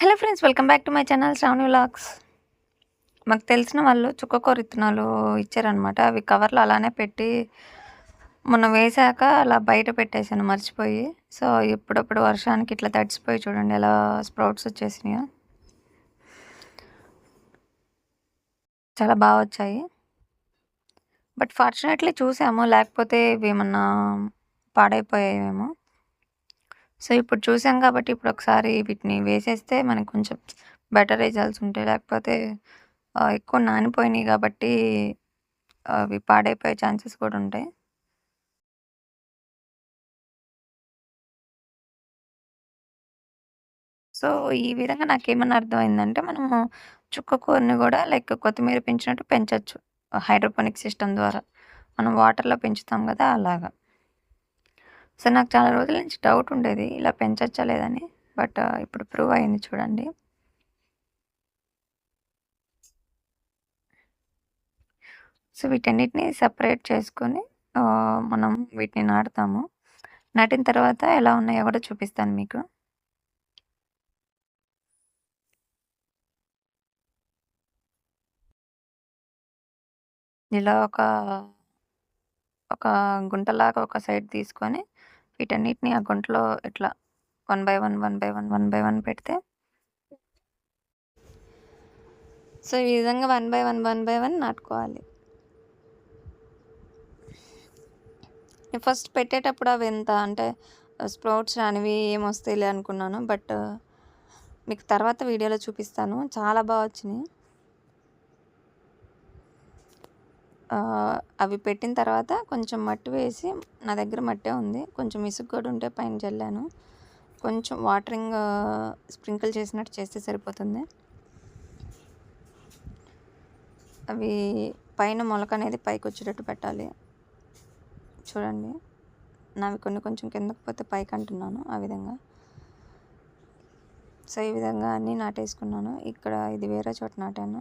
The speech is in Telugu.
Hello friends welcome back to my channel Sravani vlogs. మాకు తెలిసిన వాళ్ళు చుక్కకూర విత్తనాలు ఇచ్చారనమాట అవి కవర్లో అలానే పెట్టి మొన్న వేసాక అలా బయట పెట్టేశాను మర్చిపోయి. సో ఇప్పుడప్పుడు వర్షానికి ఇట్లా తడిసిపోయి చూడండి ఎలా స్ప్రౌట్స్ వచ్చేసినాయో. చాలా బాగా వచ్చాయి. బట్ ఫార్చునేట్లీ చూసాము లేకపోతే ఇవి ఏమన్నా పాడైపోయాయేమో. సో ఇప్పుడు చూసాం కాబట్టి ఇప్పుడు ఒకసారి వీటిని వేసేస్తే మనకు కొంచెం బెటర్ రిజల్ట్స్ ఉంటాయి. లేకపోతే ఎక్కువ నానిపోయినాయి కాబట్టి అవి పాడైపోయే ఛాన్సెస్ కూడా ఉంటాయి. సో ఈ విధంగా నాకేమన్నా అర్థమైందంటే మనము చుక్కకూరని కూడా లైక్ కొత్తిమీర పెంచినట్టు పెంచవచ్చు హైడ్రోపోనిక్ సిస్టమ్ ద్వారా. మనం వాటర్లో పెంచుతాం కదా అలాగా. సో నాకు చాలా రోజుల నుంచి డౌట్ ఉండేది ఇలా పెంచచ్చా లేదని. బట్ uh, ఇప్పుడు ప్రూవ్ అయింది చూడండి. సో వీటన్నిటిని సపరేట్ చేసుకొని మనం వీటిని నాటుతాము. నాటిన తర్వాత ఎలా ఉన్నాయో కూడా చూపిస్తాను మీకు. ఇలా ఒక ఒక గుంటలాగా ఒక సైడ్ తీసుకొని వీటన్నిటిని ఆ గుంటలో ఇట్లా one by one one by one one by one పెడితే సో ఈ విధంగా one by one one by one నాటుకోవాలి. ఫస్ట్ పెట్టేటప్పుడు అవి ఎంత అంటే స్ప్రౌట్స్ రానివి ఏమొస్తాయిలే అనుకున్నాను బట్ మీకు తర్వాత వీడియోలో చూపిస్తాను. చాలా బాగా వచ్చినాయి ఆ, అవి పెట్టిన తర్వాత కొంచెం మట్టి వేసి నా దగ్గర మట్టే ఉంది. కొంచెం ఇసుక కూడా ఉంటే పైన చల్లాను కొంచెం వాటరింగ్ స్ప్రింకిల్ చేసినట్టు చేస్తే సరిపోతుంది. అవి పైన మొలక అనేది పైకి వచ్చేటట్టు పెట్టాలి. చూడండి. నావి కొన్ని కొంచెం కిందకు పోతే పైకి అంటున్నాను ఆ విధంగా. సో ఈ విధంగా అన్నీ నాటేసుకున్నాను. ఇక్కడ ఇది వేరే చోట నాటాను.